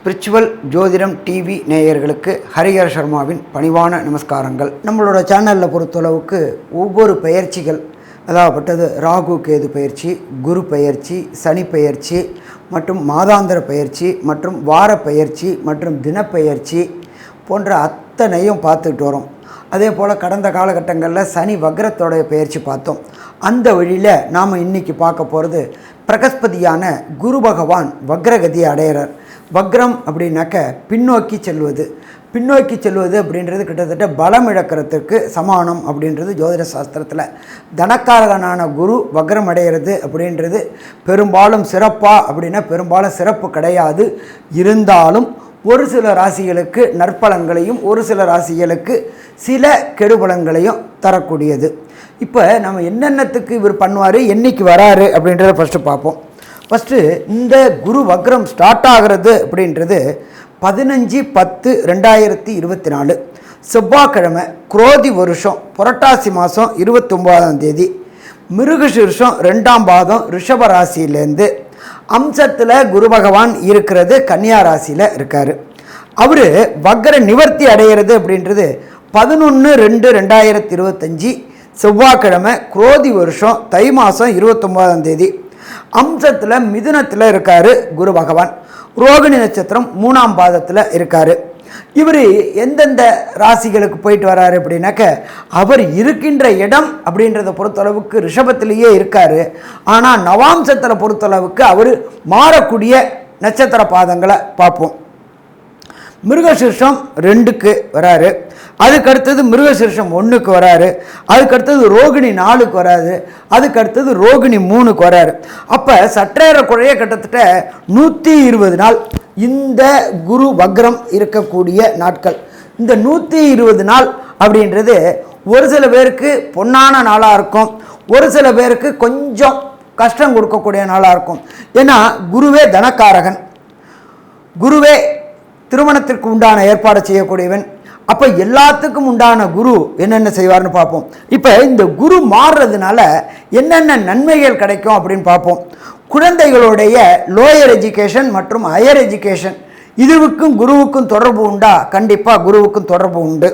Spiritual ஜோதிடம் TV நேயர்களுக்கு ஹரிஹர சர்மாவின் பணிவான நமஸ்காரங்கள். நம்மளோட சேனலில் பொறுத்தளவுக்கு ஒவ்வொரு பயிற்சிகள் அதாகப்பட்டது ராகு கேது பயிற்சி குரு பயிற்சி சனி பயிற்சி மற்றும் மாதாந்திர பயிற்சி மற்றும் வார பயிற்சி மற்றும் தினப்பயிற்சி போன்ற அத்தனையும் பார்த்துக்கிட்டு வரோம். அதே போல் கடந்த காலகட்டங்களில் சனி வக்ரத்தோடைய பயிற்சி பார்த்தோம். அந்த வழியில் நாம் இன்றைக்கி பார்க்க போகிறது பிரகஸ்பதியான குரு பகவான் வக்ரகதியை அடையிறார். வக்ரம் அப்படின்னாக்க பின்னோக்கி செல்வது. பின்னோக்கி செல்வது அப்படின்றது கிட்டத்தட்ட பலம் இழக்கிறதுக்கு சமானம் அப்படின்றது ஜோதிட சாஸ்திரத்தில். தனக்காரகனான குரு வக்ரம் அடைகிறது அப்படின்றது பெரும்பாலும் சிறப்பாக அப்படின்னா பெரும்பாலும் சிறப்பு கிடையாது. இருந்தாலும் ஒரு சில ராசிகளுக்கு நற்பலன்களையும் ஒரு சில ராசிகளுக்கு சில கெடுபலன்களையும் தரக்கூடியது. இப்போ நம்ம என்னென்னத்துக்கு இவர் பண்ணுவார் என்னைக்கு வராரு அப்படின்றத ஃபஸ்ட்டு பார்ப்போம். ஃபஸ்ட்டு இந்த குரு வக்ரம் ஸ்டார்ட் ஆகிறது அப்படின்றது பதினஞ்சு பத்து ரெண்டாயிரத்தி இருபத்தி நாலு. செவ்வாய்க்கிழமை குரோதி வருஷம் புரட்டாசி மாதம் இருபத்தொம்போதாம் தேதி. மிருகசீர்ஷம் ரெண்டாம் பாதம் ரிஷப ராசியிலேருந்து அம்சத்தில் குரு பகவான் இருக்கிறது கன்னியா ராசியில் இருக்கார். அவர் வக்கர நிவர்த்தி அடைகிறது அப்படின்றது பதினொன்று ரெண்டு ரெண்டாயிரத்தி இருபத்தஞ்சி செவ்வாய்க்கிழமை குரோதி வருஷம் தை மாதம் இருபத்தொம்போதாம் தேதி. அம்சத்தில் மிதுனத்தில் இருக்கார் குரு பகவான். ரோகிணி நட்சத்திரம் மூணாம் பாதத்தில் இருக்கார். இவர் எந்தெந்த ராசிகளுக்கு போயிட்டு வராரு அப்படின்னாக்க அவர் இருக்கின்ற இடம் அப்படின்றத பொறுத்தளவுக்கு ரிஷபத்திலேயே இருக்கார். ஆனால் நவாம்சத்தில் பொறுத்தளவுக்கு அவர் மாறக்கூடிய நட்சத்திர பாதங்களை பார்ப்போம். மிருகசீர்ஷம் ரெண்டுக்கு வராரு. அதுக்கு அடுத்தது மிருகசீர்ஷம் ஒன்றுக்கு வராரு. அதுக்கு அடுத்தது ரோகிணி நாலுக்கு வராது அதுக்கு அடுத்தது ரோகிணி மூணுக்கு வராரு. அப்போ சற்றேற குறைய கிட்டத்தட்ட நூற்றி இருபது நாள் இந்த குரு வக்ரம் இருக்கக்கூடிய நாட்கள். இந்த நூற்றி இருபது நாள் அப்படின்றது ஒரு சில பேருக்கு பொன்னான நாளாக இருக்கும். ஒரு சில பேருக்கு கொஞ்சம் கஷ்டம் கொடுக்கக்கூடிய நாளாக இருக்கும். ஏன்னா குருவே தனக்காரகன். குருவே திருமணத்திற்கு உண்டான ஏற்பாடு செய்யக்கூடியவன். அப்போ எல்லாத்துக்கும் உண்டான குரு என்னென்ன செய்வார்னு பார்ப்போம். இப்போ இந்த குரு மாறுறதுனால என்னென்ன நன்மைகள் கிடைக்கும் அப்படின்னு பார்ப்போம். குழந்தைகளுடைய லோயர் எஜுகேஷன் மற்றும் ஹையர் எஜுகேஷன் இதுவுக்கும் குருவுக்கும் தொடர்பு உண்டா? கண்டிப்பாக குருவுக்கும் தொடர்பு உண்டு.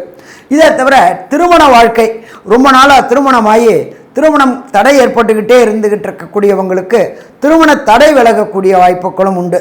இதை தவிர திருமண வாழ்க்கை ரொம்ப நாளாக திருமணமாகி திருமணம் தடை ஏற்பட்டுக்கிட்டே இருந்துக்கிட்டு இருக்கக்கூடியவங்களுக்கு திருமண தடை விலகக்கூடிய வாய்ப்புகளும் உண்டு.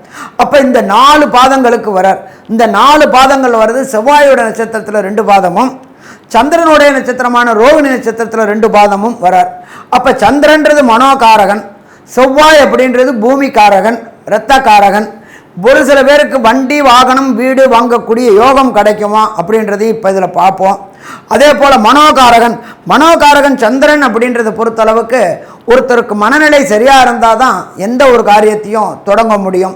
அப்போ இந்த நாலு பாதங்களுக்கு வரார். இந்த நாலு பாதங்கள் வர்றது செவ்வாயோட நட்சத்திரத்தில் ரெண்டு பாதமும் சந்திரனுடைய நட்சத்திரமான ரோகிணி நட்சத்திரத்தில் ரெண்டு பாதமும் வரார். அப்போ சந்திரன்றது மனோகாரகன் செவ்வாய் அப்படின்றது பூமிக்காரகன் இரத்தக்காரகன். ஒரு சில பேருக்கு வண்டி வாகனம் வீடு வாங்கக்கூடிய யோகம் கிடைக்குமா அப்படின்றதையும் இப்போ இதில் பார்ப்போம். அதே போல் மனோகாரகன் மனோகாரகன் சந்திரன் அப்படின்றத பொறுத்தளவுக்கு ஒருத்தருக்கு மனநிலை சரியாக இருந்தால் தான் எந்த ஒரு காரியத்தையும் தொடங்க முடியும்.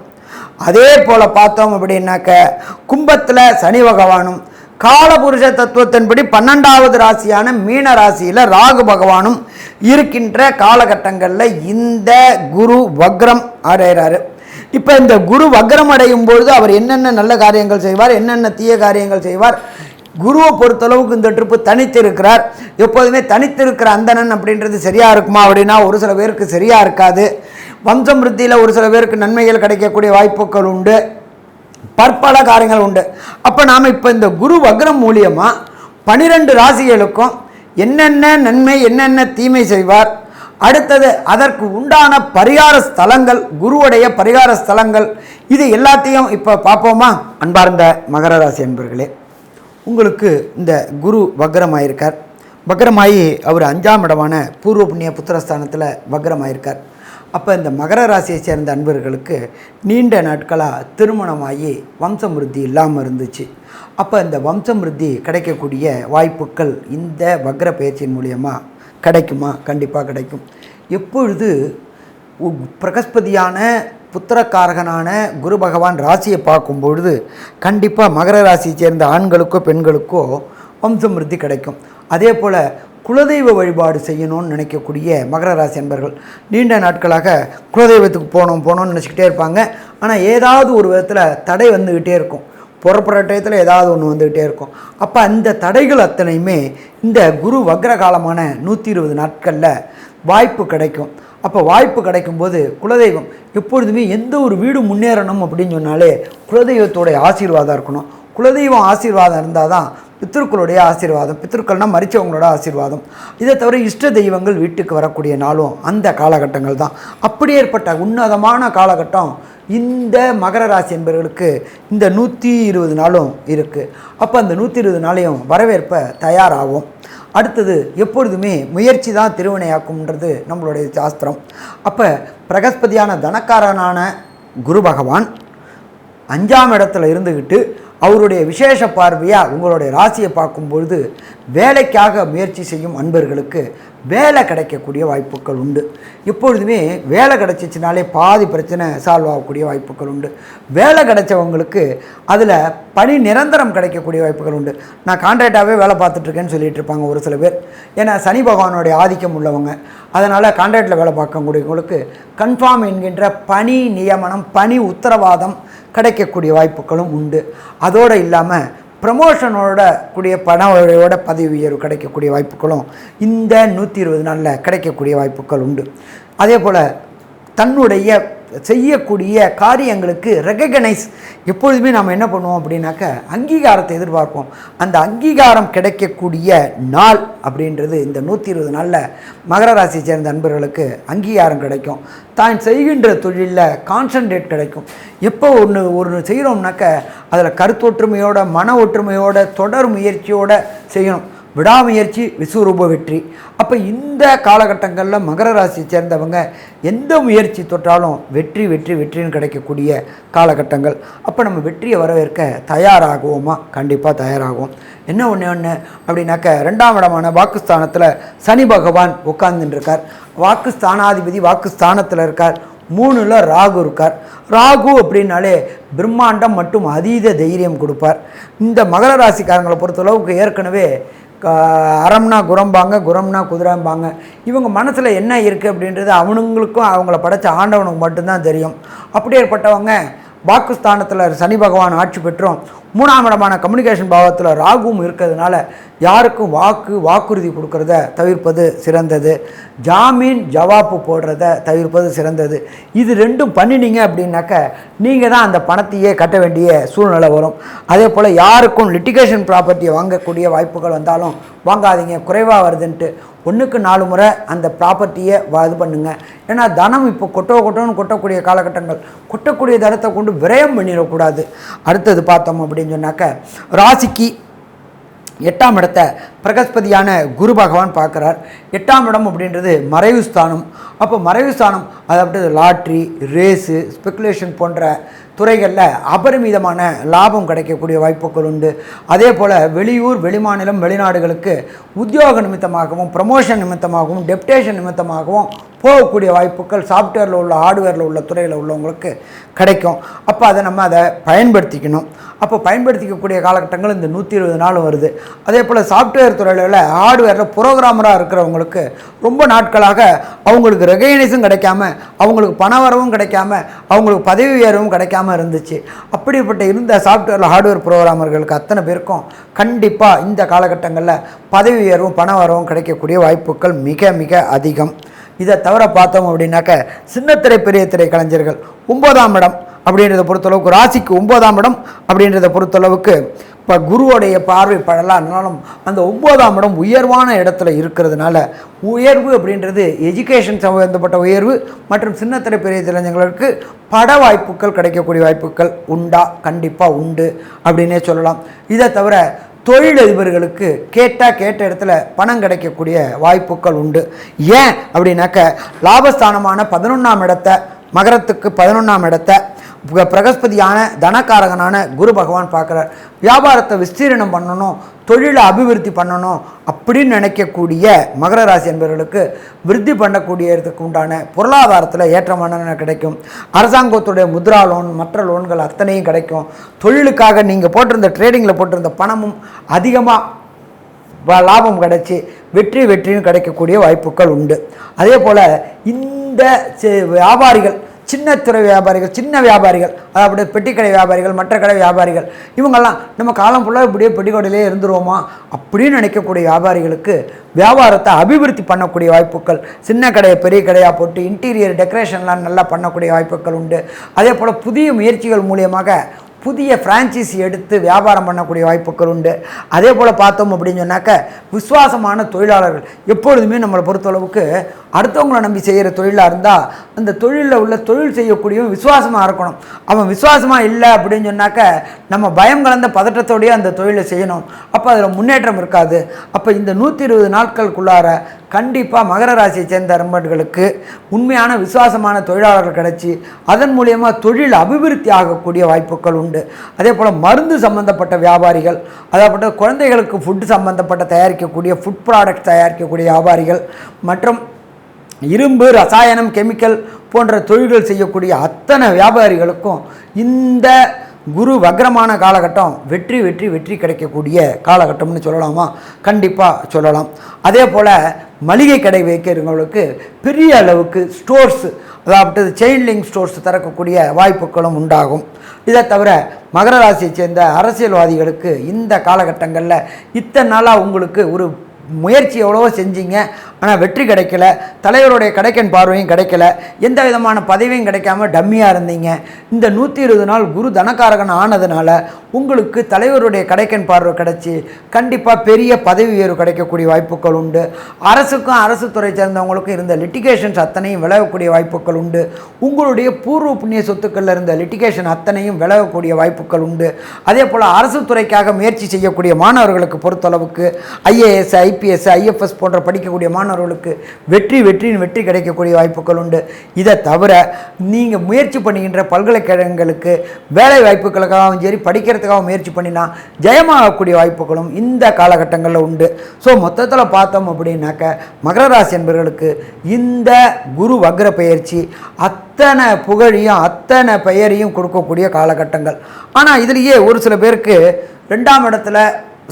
அதே போல் பார்த்தோம் அப்படின்னாக்க கும்பத்தில் சனி பகவானும் காலபுருஷ தத்துவத்தின்படி பன்னெண்டாவது ராசியான மீன ராசியில் ராகு பகவானும் இருக்கின்ற காலகட்டங்களில் இந்த குரு வக்ரம் அடைகிறாரு இப்போ இந்த குரு வக்ரம் அடையும் பொழுது அவர் என்னென்ன நல்ல காரியங்கள் செய்வார் என்னென்ன தீய காரியங்கள் செய்வார் குருவை பொறுத்தளவுக்கு இந்த ட்ரிப்பு தனித்து இருக்கிறார் எப்போதுமே தனித்திருக்கிற அந்தணன் அப்படின்றது சரியாக இருக்குமா அப்படின்னா ஒரு சில பேருக்கு சரியாக இருக்காது. வம்சம் விருத்தியில் ஒரு சில பேருக்கு நன்மைகள் கிடைக்கக்கூடிய வாய்ப்புகள் உண்டு. பற்பல காரியங்கள் உண்டு. அப்போ நாம் இப்போ இந்த குரு வக்ரம் மூலியமாக பனிரெண்டு ராசிகளுக்கும் என்னென்ன நன்மை என்னென்ன தீமை செய்வார்? அடுத்தது அதற்கு உண்டான பரிகார ஸ்தலங்கள் குருவுடைய பரிகார ஸ்தலங்கள் இது எல்லாத்தையும் இப்போ பார்ப்போமா? அன்பார்ந்த மகர ராசி அன்பர்களே உங்களுக்கு இந்த குரு வக்ரமாயிருக்கார். வக்ரமாயி அவர் அஞ்சாம் இடமான பூர்வ புண்ணிய புத்திரஸ்தானத்தில் வக்ரமாயிருக்கார். அப்போ இந்த மகர ராசியை சேர்ந்த அன்பர்களுக்கு நீண்ட நாட்களாக திருமணமாகி வம்சமிருத்தி இல்லாமல் இருந்துச்சு. அப்போ இந்த வம்சமிருத்தி கிடைக்கக்கூடிய வாய்ப்புகள் இந்த வக்ர பயிற்சியின் மூலியமாக கிடைக்குமா? கண்டிப்பாக கிடைக்கும். எப்பொழுது உ- பிரகஸ்பதியான புத்திரக்காரகனான குரு பகவான் ராசியை பார்க்கும் பொழுது கண்டிப்பாக மகர ராசியை சேர்ந்த ஆண்களுக்கோ பெண்களுக்கோ வம்சமிருத்தி கிடைக்கும். அதே போல் குலதெய்வ வழிபாடு செய்யணும்னு நினைக்கக்கூடிய மகர ராசி அன்பர்கள் நீண்ட நாட்களாக குலதெய்வத்துக்கு போகணும் போகணும்னு நினச்சிக்கிட்டே இருப்பாங்க. ஆனால் ஏதாவது ஒரு விதத்தில் தடை வந்துக்கிட்டே இருக்கும். புறப்படுற டயத்தில் ஏதாவது ஒன்று வந்துக்கிட்டே இருக்கும். அப்போ அந்த தடைகள் அத்தனையுமே இந்த குரு வக்ர காலமான நூற்றி இருபது நாட்களில் வாய்ப்பு கிடைக்கும். அப்போ வாய்ப்பு கிடைக்கும்போது குலதெய்வம் எப்பொழுதுமே எந்த ஒரு வீடு முன்னேறணும் அப்படின்னு சொன்னாலே குலதெய்வத்தோடைய ஆசீர்வாதம் இருக்கணும். குலதெய்வம் ஆசீர்வாதம் இருந்தால் தான் பித்திருக்களுடைய ஆசீர்வாதம் பித்திருக்கள்னால் மறித்தவங்களோட ஆசீர்வாதம். இதை தவிர இஷ்ட தெய்வங்கள் வீட்டுக்கு வரக்கூடிய நாளும் அந்த காலகட்டங்கள் தான். அப்படி ஏற்பட்ட உன்னதமான காலகட்டம் இந்த மகர ராசி என்பவர்களுக்கு இந்த நூற்றி இருபது நாளும் இருக்குது அப்போ அந்த நூற்றி இருபது நாளையும் வரவேற்ப தயாராகும். அடுத்தது எப்பொழுதுமே முயற்சி தான் திருவினையாக்கும்ன்றது நம்மளுடைய சாஸ்திரம். அப்போ பிரகஸ்பதியான தனக்காரனான குரு பகவான் அஞ்சாம் இடத்துல இருந்துக்கிட்டு அவருடைய விசேஷ பார்வையாக உங்களுடைய ராசியை பார்க்கும் பொழுது வேலைக்காக முயற்சி செய்யும் அன்பர்களுக்கு வேலை கிடைக்கக்கூடிய வாய்ப்புகள் உண்டு. எப்பொழுதுமே வேலை கிடைச்சிச்சினாலே பாதி பிரச்சனை சால்வ் ஆகக்கூடிய வாய்ப்புகள் உண்டு. வேலை கிடைச்சவங்களுக்கு அதில் பணி நிரந்தரம் கிடைக்கக்கூடிய வாய்ப்புகள் உண்டு. நான் கான்ட்ராக்டாகவே வேலை பார்த்துட்ருக்கேன்னு சொல்லிட்டு இருப்பாங்க ஒரு சில பேர். ஏன்னா சனி பகவானுடைய ஆதிக்கம் உள்ளவங்க. அதனால் கான்ட்ராக்டில் வேலை பார்க்கக்கூடியவங்களுக்கு கன்ஃபார்ம் என்கின்ற பணி நியமனம் பணி உத்தரவாதம் கிடைக்கக்கூடிய வாய்ப்புகளும் உண்டு. அதோடு இல்லாமல் ப்ரமோஷனோட கூடிய பணவோட பதவி உயர்வு கிடைக்கக்கூடிய வாய்ப்புகளும் இந்த நூற்றி இருபது நாளில் கிடைக்கக்கூடிய வாய்ப்புகள் உண்டு. அதே போல் தன்னுடைய செய்யக்கூடிய காரியங்களுக்கு ரெகக்னைஸ் எப்பொழுதுமே நாம் என்ன பண்ணுவோம் அப்படின்னாக்க அங்கீகாரத்தை எதிர்பார்ப்போம். அந்த அங்கீகாரம் கிடைக்கக்கூடிய நாள் அப்படின்றது இந்த நூற்றி இருபது நாளில் மகர ராசியை சேர்ந்த நண்பர்களுக்கு அங்கீகாரம் கிடைக்கும். தான் செய்கின்ற தொழிலில் கான்சன்ட்ரேட் கிடைக்கும். எப்போ ஒன்று ஒன்று செய்கிறோம்னாக்க அதில் கருத்தொற்றுமையோட மன ஒற்றுமையோட தொடர் முயற்சியோடு செய்யணும். விடாமுயற்சி விஸ்வரூப வெற்றி. அப்போ இந்த காலகட்டங்களில் மகர ராசியை சேர்ந்தவங்க எந்த முயற்சி தொட்டாலும் வெற்றி வெற்றி வெற்றின்னு கிடைக்கக்கூடிய காலகட்டங்கள். அப்போ நம்ம வெற்றியை வரவேற்க தயாராகுவோமா? கண்டிப்பாக தயாராகும் என்ன ஒன்று ஒன்று அப்படின்னாக்க ரெண்டாம் இடமான வாக்குஸ்தானத்தில் சனி பகவான் உட்கார்ந்துட்டு இருக்கார் வாக்குஸ்தானாதிபதி வாக்குஸ்தானத்தில் இருக்கார். மூணில் ராகு இருக்கார். ராகு அப்படின்னாலே பிரம்மாண்டம் மற்றும் அதீத தைரியம் கொடுப்பார். இந்த மகர ராசிக்காரங்களை பொறுத்தளவுக்கு ஏற்கனவே அறம்னா குரம்பாங்க குரம்னா குதிரம்பாங்க. இவங்க மனசில் என்ன இருக்குது அப்படின்றது அவனுங்களுக்கும் அவங்கள படைச்ச ஆண்டவனுக்கு மட்டும்தான் தெரியும். அப்படியேற்பட்டவங்க பாகிஸ்தானத்தில் சனி பகவான் ஆட்சி பெற்றும். மூணாம் இடமான கம்யூனிகேஷன் பாவத்தில் ராகுவும் இருக்கிறதுனால யாருக்கும் வாக்கு வாக்குறுதி கொடுக்கறத தவிர்ப்பது சிறந்தது. ஜாமீன் ஜவாப்பு போடுறத தவிர்ப்பது சிறந்தது. இது ரெண்டும் பண்ணினீங்க அப்படின்னாக்க நீங்கள் தான் அந்த பணத்தையே கட்ட வேண்டிய சூழ்நிலை வரும். அதே போல் யாருக்கும் லிட்டிகேஷன் ப்ராப்பர்ட்டியை வாங்கக்கூடிய வாய்ப்புகள் வந்தாலும் வாங்காதீங்க குறைவாக வருதுன்ட்டு ஒன்றுக்கு நாலு முறை அந்த ப்ராப்பர்ட்டியை இது பண்ணுங்கள் ஏன்னா தனம் இப்போ கொட்டோ கொட்டோன்னு கொட்டக்கூடிய காலகட்டங்கள் கொட்டக்கூடிய தனத்தை கொண்டு விரயம் பண்ணிடக்கூடாது. அடுத்தது பார்த்தோம் அப்படி அப்படின்னு சொன்னாக்க ராசிக்கு எட்டாம் இடத்த பிரகஸ்பதியான குரு பகவான் பார்க்குறார். எட்டாம் இடம் அப்படின்றது மறைவு ஸ்தானம். அப்போ மறைவு ஸ்தானம் அதாவது லாட்ரி ரேஸு ஸ்பெக்குலேஷன் போன்ற துறைகளில் அபரிமிதமான லாபம் கிடைக்கக்கூடிய வாய்ப்புகள் உண்டு. அதே போல் வெளியூர் வெளிமாநிலம் வெளிநாடுகளுக்கு உத்தியோக நிமித்தமாகவும் ப்ரமோஷன் நிமித்தமாகவும் டெப்டேஷன் நிமித்தமாகவும் போகக்கூடிய வாய்ப்புகள் சாஃப்ட்வேரில் உள்ள ஹார்ட்வேரில் உள்ள துறையில் உள்ளவங்களுக்கு கிடைக்கும். அப்போ அதை நம்ம அதை பயன்படுத்திக்கணும். அப்போ பயன்படுத்திக்கக்கூடிய காலகட்டங்கள் இந்த நூற்றி இருபது நாள் வருது. அதே போல் சாஃப்ட்வேர் துறையில் ஹார்ட்வேரில் ப்ரோக்ராமராக இருக்கிறவங்களுக்கு ரொம்ப நாட்களாக அவங்களுக்கு ரெகனைஸும் கிடைக்காம அவங்களுக்கு பண வரவும் கிடைக்காம அவங்களுக்கு பதவி உயர்வும் கிடைக்காம இருந்துச்சு. அப்படிப்பட்ட இருந்த சாஃப்ட்வேரில் ஹார்ட்வேர் ப்ரோக்ராமர்களுக்கு அத்தனை பேருக்கும் கண்டிப்பாக இந்த காலகட்டங்களில் பதவி உயர்வும் பண வரவும் கிடைக்கக்கூடிய வாய்ப்புகள் மிக மிக அதிகம். இதை தவிர பார்த்தோம் அப்படின்னாக்க சின்னத்திரை பெரிய திரை கலைஞர்கள் ஒன்பதாம் இடம் அப்படின்றத பொறுத்தளவுக்கு ராசிக்கு ஒன்பதாம் இடம் அப்படின்றத பொறுத்தளவுக்கு இப்போ குருவோடைய பார்வை படலாம்னாலும் அந்த ஒன்பதாம் இடம் உயர்வான இடத்துல இருக்கிறதுனால உயர்வு அப்படின்றது எஜுகேஷன் சம்பந்தப்பட்ட உயர்வு மற்றும் சின்னத்திரை பெரிய இளைஞர்களுக்கு பட வாய்ப்புகள் கிடைக்கக்கூடிய வாய்ப்புகள் உண்டா? கண்டிப்பாக உண்டு அப்படின்னே சொல்லலாம். இதை தவிர தொழிலதிபர்களுக்கு கேட்டால் கேட்ட இடத்துல பணம் கிடைக்கக்கூடிய வாய்ப்புகள் உண்டு. ஏன் அப்படின்னாக்க லாபஸ்தானமான பதினொன்றாம் இடத்த மகரத்துக்கு பதினொன்றாம் இடத்த பிரகஸ்பதியான தனக்காரகனான குரு பகவான் பார்க்குறார் வியாபாரத்தை விஸ்தீரணம் பண்ணணும் தொழிலை அபிவிருத்தி பண்ணணும் அப்படின்னு நினைக்கக்கூடிய மகர ராசி என்பவர்களுக்கு விருத்தி பண்ணக்கூடியதுக்கு உண்டான பொருளாதாரத்தில் ஏற்றமான கிடைக்கும்? அரசாங்கத்துடைய முத்ரா லோன் மற்ற லோன்கள் அத்தனையும் கிடைக்கும். தொழிலுக்காக நீங்கள் போட்டிருந்த ட்ரேடிங்கில் போட்டிருந்த பணமும் அதிகமாக லாபம் கிடைச்சி வெற்றி வெற்றியும் கிடைக்கக்கூடிய வாய்ப்புகள் உண்டு. அதே போல் இந்த வியாபாரிகள் சின்ன சின்னத்துறை வியாபாரிகள் சின்ன வியாபாரிகள் அதாவது பெட்டிக்கடை வியாபாரிகள் மற்ற கடை வியாபாரிகள் இவங்கெல்லாம் நம்ம காலம் ஃபுல்லாக இப்படியே பெட்டிக்கடையிலே இருந்துருவோமா? அப்படின்னு நினைக்கக்கூடிய வியாபாரிகளுக்கு வியாபாரத்தை அபிவிருத்தி பண்ணக்கூடிய வாய்ப்புகள் சின்ன கடையை பெரிய கடையாக போட்டு இன்டீரியர் டெக்கரேஷன்லாம் நல்லா பண்ணக்கூடிய வாய்ப்புகள் உண்டு. அதே போல் புதிய முயற்சிகள் மூலியமாக புதிய ஃப்ரான்ச்சைஸி எடுத்து வியாபாரம் பண்ணக்கூடிய வாய்ப்புகள் உண்டு. அதே போல் பார்த்தோம் அப்படின்னு சொன்னாக்க விசுவாசமான தொழிலாளர்கள் எப்பொழுதுமே நம்மளை பொறுத்தளவுக்கு அடுத்தவங்களை நம்பி செய்கிற தொழிலாக இருந்தால் அந்த தொழிலில் உள்ள தொழில் செய்யக்கூடியவன் விசுவாசமாக இருக்கணும். அவன் விசுவாசமாக இல்லை அப்படின்னு சொன்னாக்க நம்ம பயம் கலந்த பதட்டத்தோடையே அந்த தொழிலை செய்யணும். அப்போ அதில் முன்னேற்றம் இருக்காது. அப்போ இந்த நூற்றி இருபது நாட்களுக்குள்ளார கண்டிப்பாக மகர ராசியை சேர்ந்த அரும்பர்களுக்கு உண்மையான விசுவாசமான தொழிலாளர்கள் கிடச்சி அதன் மூலியமாக தொழில் அபிவிருத்தி ஆகக்கூடிய வாய்ப்புகள் உண்டு. அதே போல் மருந்து சம்பந்தப்பட்ட வியாபாரிகள் அதாவது குழந்தைகளுக்கு ஃபுட் சம்பந்தப்பட்ட தயாரிக்கக்கூடிய ஃபுட் ப்ராடக்ட் தயாரிக்கக்கூடிய வியாபாரிகள் மற்றும் இரும்பு ரசாயனம் கெமிக்கல் போன்ற தொழில்கள் செய்யக்கூடிய அத்தனை வியாபாரிகளுக்கும் இந்த குரு வக்ரமான காலகட்டம் வெற்றி வெற்றி வெற்றி கிடைக்கக்கூடிய காலகட்டம்னு சொல்லலாமா? கண்டிப்பாக சொல்லலாம். அதே போல் மளிகை கடை வைக்கிறவங்களுக்கு பெரிய அளவுக்கு ஸ்டோர்ஸ் அதாவது செயின்லிங் ஸ்டோர்ஸ் திறக்கக்கூடிய வாய்ப்புகளும் உண்டாகும். இதை தவிர மகர ராசியை சேர்ந்த அரசியல்வாதிகளுக்கு இந்த காலகட்டங்களில் இத்தனை நாளாக உங்களுக்கு ஒரு முயற்சி எவ்வளவோ செஞ்சீங்க ஆனால் வெற்றி கிடைக்கல. தலைவருடைய கடைக்கன் பார்வையும் கிடைக்கல. எந்த விதமான பதவியும் கிடைக்காம டம்மியாக இருந்தீங்க. இந்த நூற்றி இருபது நாள் குரு தனக்காரகன் ஆனதுனால உங்களுக்கு தலைவருடைய கடைக்கன் பார்வை கிடைச்சி கண்டிப்பாக பெரிய பதவி உயர்வு கிடைக்கக்கூடிய வாய்ப்புகள் உண்டு. அரசுக்கும் அரசு துறை சேர்ந்தவங்களுக்கும் இருந்த லிட்டிகேஷன்ஸ் அத்தனையும் விலகக்கூடிய வாய்ப்புகள் உண்டு. உங்களுடைய பூர்வ புண்ணிய சொத்துக்களில் இருந்த லிட்டிகேஷன் அத்தனையும் விலகக்கூடிய வாய்ப்புகள் உண்டு. அதே போல் அரசு துறைக்காக முயற்சி செய்யக்கூடிய மாணவர்களுக்கு பொறுத்தளவுக்கு ஐஏஎஸ் ஐபிஎஸ் ஐஎஃப்எஸ் போன்ற படிக்கக்கூடிய மாணவர்களுக்கு வெற்றி வெற்றியின் வெற்றி கிடைக்கக்கூடிய வாய்ப்புகள் உண்டு. இதை தவிர நீங்கள் முயற்சி பண்ணுகின்ற பல்கலைக்கழகங்களுக்கு வேலை வாய்ப்புகளுக்காகவும் சரி படிக்கிறதுக்காகவும் முயற்சி பண்ணினா ஜெயமாகக்கூடிய வாய்ப்புகளும் இந்த காலகட்டங்களில் உண்டு. ஸோ மொத்தத்தில் பார்த்தோம் அப்படின்னாக்க மகர ராசி என்பவர்களுக்கு இந்த குரு வக்ர பயிற்சி அத்தனை புகழையும் அத்தனை பெயரையும் கொடுக்கக்கூடிய காலகட்டங்கள். ஆனால் இதுலேயே ஒரு சில பேருக்கு ரெண்டாம் இடத்துல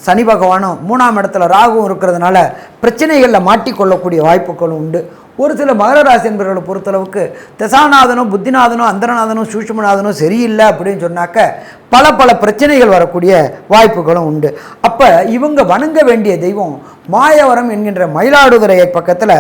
சனி பகவானும் மூணாம் இடத்துல ராகுவும் இருக்கிறதுனால பிரச்சனைகளில் மாட்டிக்கொள்ளக்கூடிய வாய்ப்புகளும் உண்டு. ஒரு சில மகர ராசி என்பவர்களை பொறுத்தளவுக்கு தசாநாதனும் புத்திநாதனும் அந்தரநாதனும் சூஷ்மநாதனும் சரியில்லை அப்படின்னு சொன்னாக்க பல பல பிரச்சனைகள் வரக்கூடிய வாய்ப்புகளும் உண்டு. அப்போ இவங்க வணங்க வேண்டிய தெய்வம் மாயவரம் என்கின்ற மயிலாடுதுறை பக்கத்தில்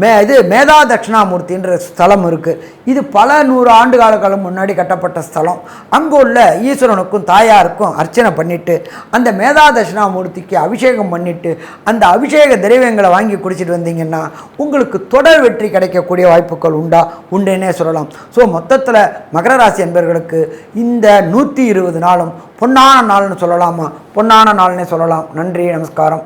மே இது மேதா தட்சிணாமூர்த்தின்ற ஸ்தலம் இருக்குது இது பல நூறு ஆண்டு காலங்களுக்கு முன்னாடி கட்டப்பட்ட ஸ்தலம். அங்கே உள்ள ஈஸ்வரனுக்கும் தாயாருக்கும் அர்ச்சனை பண்ணிட்டு அந்த மேதா தட்சிணாமூர்த்திக்கு அபிஷேகம் பண்ணிட்டு அந்த அபிஷேக திரவியங்களை வாங்கி குடிச்சிட்டு வந்தீங்கன்னா உங்களுக்கு தொடர் வெற்றி கிடைக்கக்கூடிய வாய்ப்புகள் உண்டா? உண்டுன்னே சொல்லலாம். ஸோ மொத்தத்தில் மகர ராசி என்பவர்களுக்கு இந்த நூற்றி இருபது நாளும் பொன்னான நாள்னு சொல்லலாமா? பொன்னான நாள்னே சொல்லலாம். நன்றி நமஸ்காரம்.